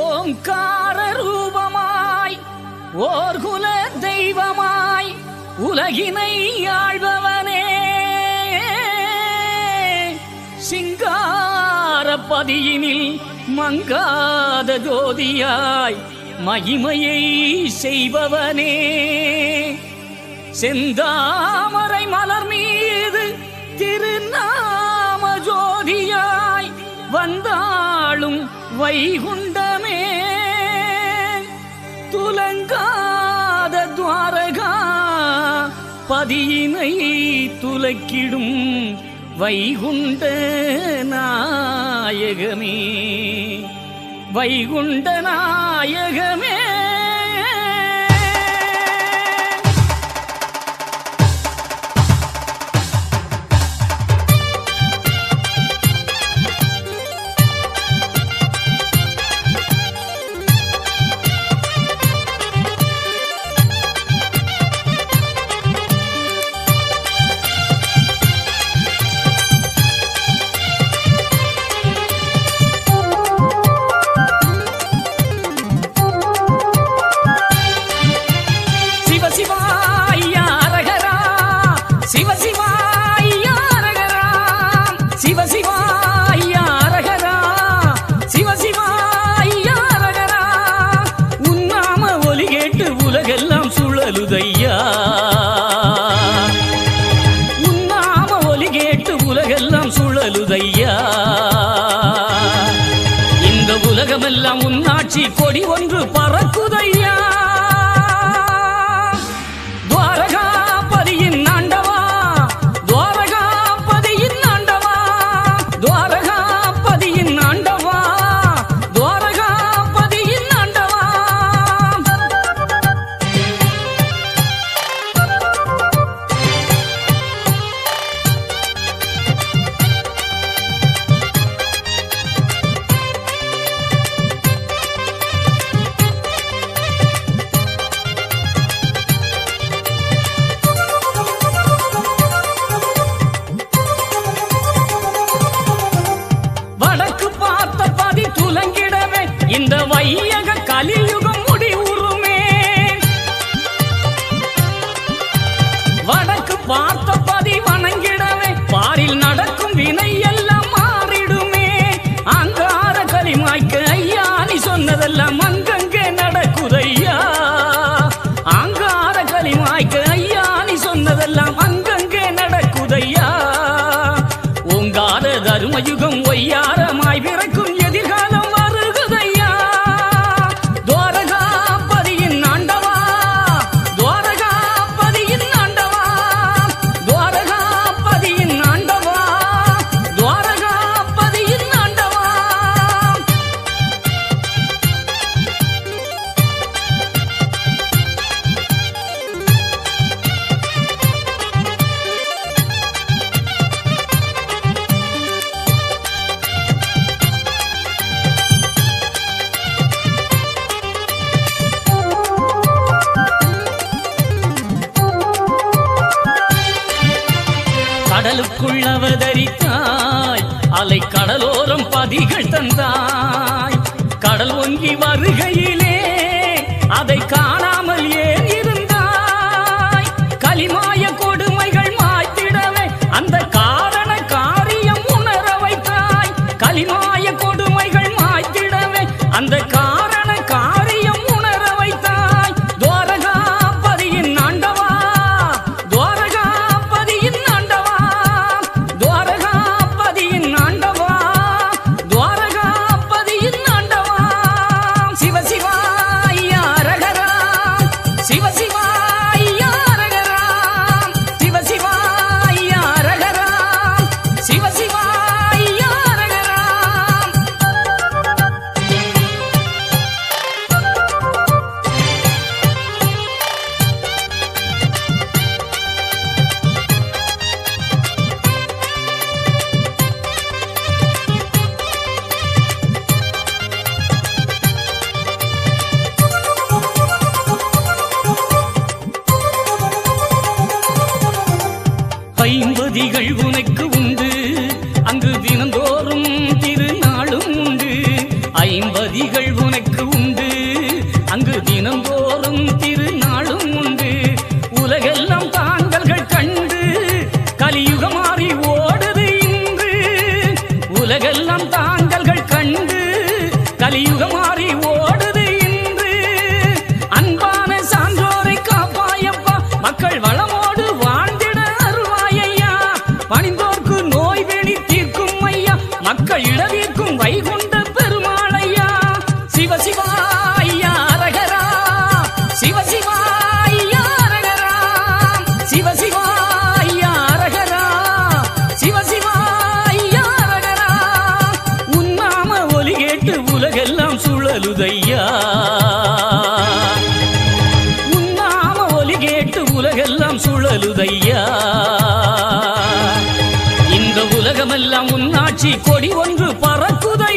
ஓங்கார ரூபமாய் ஓர் குல தெய்வமாய் உலகினை ஆழ்பவனே சிங்கார பதியினில் மங்காத ஜோதியாய் மகிமையை செய்பவனே. செந்தாமரை மலர் மீது திருநாம ஜோதியாய் வந்தாளும் வைகுண்ட பதியினை துலக்கிடும் வைகுண்ட நாயகமே. வைகுண்ட நாயகமே. உன்னாட்சி கொடி இந்த வையக கலியுகம் முடிவுறுமே. வடக்கு பார்த்த பதி வணங்கிடவே பாரில் நடக்கும் வினை எல்லாம் மாறிடுமே. அங்கார களிமாய்க்கு ஐயா நீ சொன்னதெல்லாம் அங்கங்கே நடக்குதையா? அங்கார களிமாய்க்கு ஐயா நீ சொன்னதெல்லாம் அங்கங்கே நடக்குதையா? ஓங்கார தருமயுகம் ஒய்யார அவதரித்தாய் அலை கடலோரம் பதிகள் தந்தாய். கடல் ஒங்கி வருகையிலே அதை காணாமல் எனக்கு உண்டு. அங்கு தினந்தோறும் திருநாளும் உண்டு. ஐம்பதிகள் உனக்கு உண்டு. அங்கு தினந்தோறும் திருநாளும் உண்டு. உலகெல்லாம் தாங்கல்கள் கண்டு கலியுக மாறி ஓடுது இன்று. உலகெல்லாம் தாங்கல்கள் கண்டு கலியுக ஓடுது இன்று. அன்பான சான்றோரை காப்பாயப்பா. மக்கள் உலகமெல்லாம் கொடி ஒன்று பறக்குதை